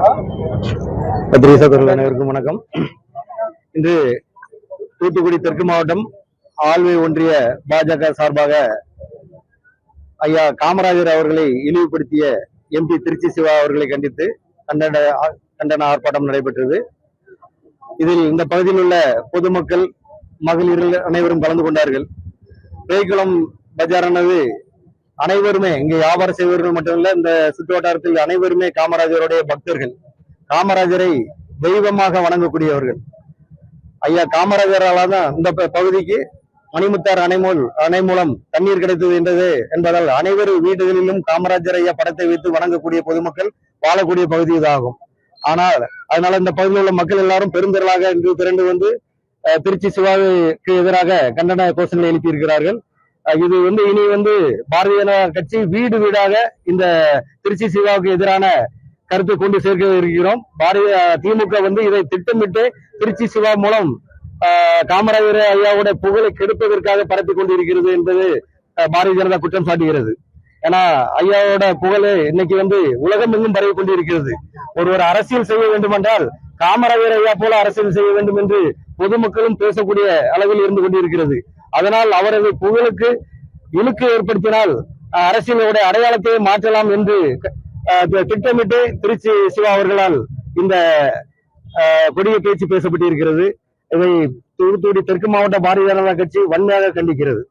பத்திரிகை சகோதரர்கள் அனைவருக்கும் வணக்கம். இன்று தூத்துக்குடி தெற்கு மாவட்டம் ஆழ்வை ஒன்றிய பாஜக சார்பாக ஐயா காமராஜர் அவர்களை இழிவுபடுத்திய எம்பி திருச்சி சிவா அவர்களை கண்டித்து கண்டன கண்டன ஆர்ப்பாட்டம் நடைபெற்றது. இதில் இந்த பகுதியில் உள்ள பொதுமக்கள் மகளிர்கள் அனைவரும் கலந்து கொண்டார்கள். பேய்குளம் பஜாரானது அனைவருமே இங்கே வியாபாரம் செய்வர்கள் மட்டுமல்ல இந்த சுற்று வட்டாரத்தில் அனைவருமே காமராஜருடைய பக்தர்கள். காமராஜரை தெய்வமாக வணங்கக்கூடியவர்கள். ஐயா காமராஜரால தான் இந்த பகுதிக்கு மணிமுத்தார் அணைமூல் அணை மூலம் தண்ணீர் கிடைத்தது என்றது என்பதால் அனைவரு வீடுகளிலும் காமராஜர் ஐயா படத்தை வைத்து வணங்கக்கூடிய பொதுமக்கள் வாழக்கூடிய பகுதி இதாகும். ஆனால் அதனால இந்த பகுதியில் உள்ள மக்கள் எல்லாரும் பெருந்திரளாக இன்று திரண்டு வந்து திருச்சி சிவாவுக்கு எதிராக கண்டன கோஷங்களை எழுப்பியிருக்கிறார்கள். இது வந்து இனி வந்து பாரதிய ஜனதா கட்சி வீடு வீடாக இந்த திருச்சி சிவாவுக்கு எதிரான கருத்தை கொண்டு சேர்க்க இருக்கிறோம். பாரதிய திமுக வந்து இதை திட்டமிட்டு திருச்சி சிவா மூலம் ஆஹ், காமராஜர் ஐயாவோட புகழை கெடுப்பதற்காக பரப்பி கொண்டிருக்கிறது என்பது பாரதிய ஜனதா குற்றம் சாட்டுகிறது. ஏன்னா ஐயாவோட புகழ் இன்னைக்கு வந்து உலகம் எங்கும் பரவி கொண்டிருக்கிறது. ஒருவர் அரசியல் செய்ய வேண்டுமென்றால் காமராஜர் ஐயா போல அரசியல் செய்ய வேண்டும் என்று பொதுமக்களும் பேசக்கூடிய அளவில் இருந்து கொண்டிருக்கிறது. அதனால் அவரது புகழுக்கு இழுக்கு ஏற்படுத்தினால் அரசினுடைய அடையாளத்தை மாற்றலாம் என்று ஆஹ், திட்டமிட்டு திருச்சி சிவா அவர்களால் இந்த ஆஹ், கொடிய பேச்சு பேசப்பட்டிருக்கிறது. இதை தூத்துக்குடி தெற்கு மாவட்ட பாரதிய ஜனதா கட்சி வன்மையாக கண்டிக்கிறது.